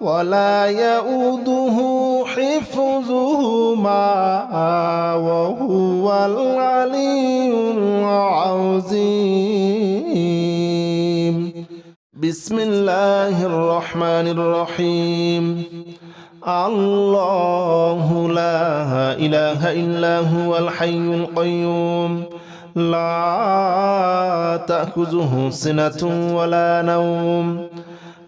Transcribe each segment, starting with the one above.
ولا يؤوده حفظهما وهو العلي العظيم. بسم الله الرحمن الرحيم. الله لا إله إلا هو الحي القيوم. لا تأخذه سنة ولا نوم.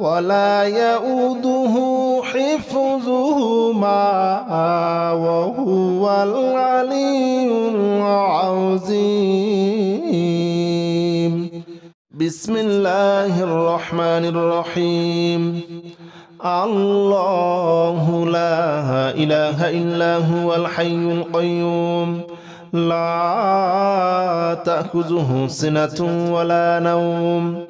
ولا يؤوده حفظهما وهو العلي العظيم. بسم الله الرحمن الرحيم. الله لا إله إلا هو الحي القيوم. لا تأخذه سنة ولا نوم.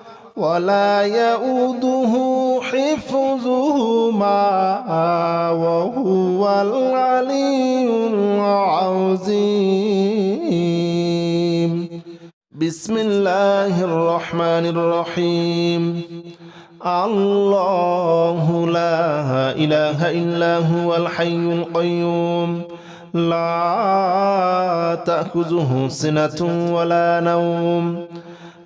ولا يؤوده حفظهما وهو العلي العظيم. بسم الله الرحمن الرحيم. الله لا إله إلا هو الحي القيوم. لا تأخذه سنة ولا نوم.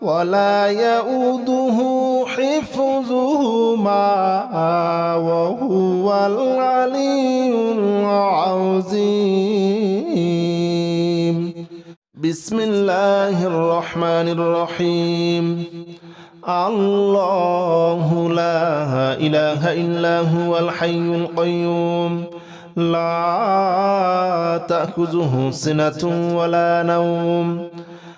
ولا يؤوده حفظهما وهو العلي العظيم. بسم الله الرحمن الرحيم. الله لا إله إلا هو الحي القيوم. لا تأخذه سنة ولا نوم.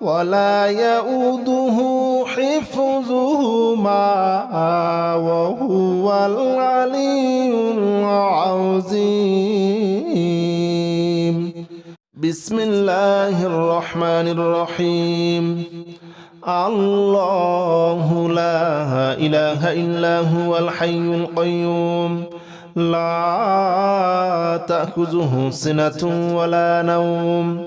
ولا يؤوده حفظهما وهو العلي العظيم. بسم الله الرحمن الرحيم. الله لا إله إلا هو الحي القيوم. لا تأخذه سنة ولا نوم.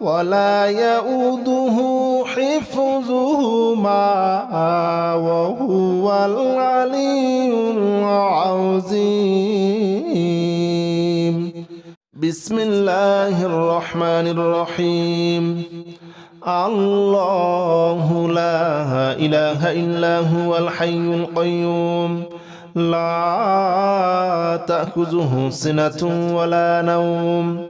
ولا يؤوده حفظهما وهو العلي العظيم. بسم الله الرحمن الرحيم. الله لا إله إلا هو الحي القيوم. لا تأخذه سنة ولا نوم.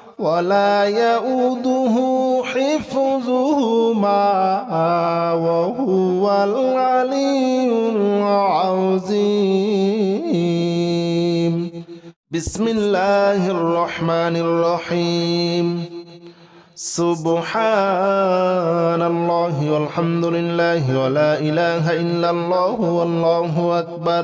ولا يؤوده حفظهما وهو العلي العظيم. بسم الله الرحمن الرحيم. سبحان الله والحمد لله ولا إله إلا الله والله أكبر.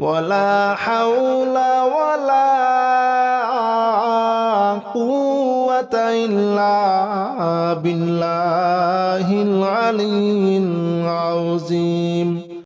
ولا حول ولا قوة إلا بالله العلي العظيم.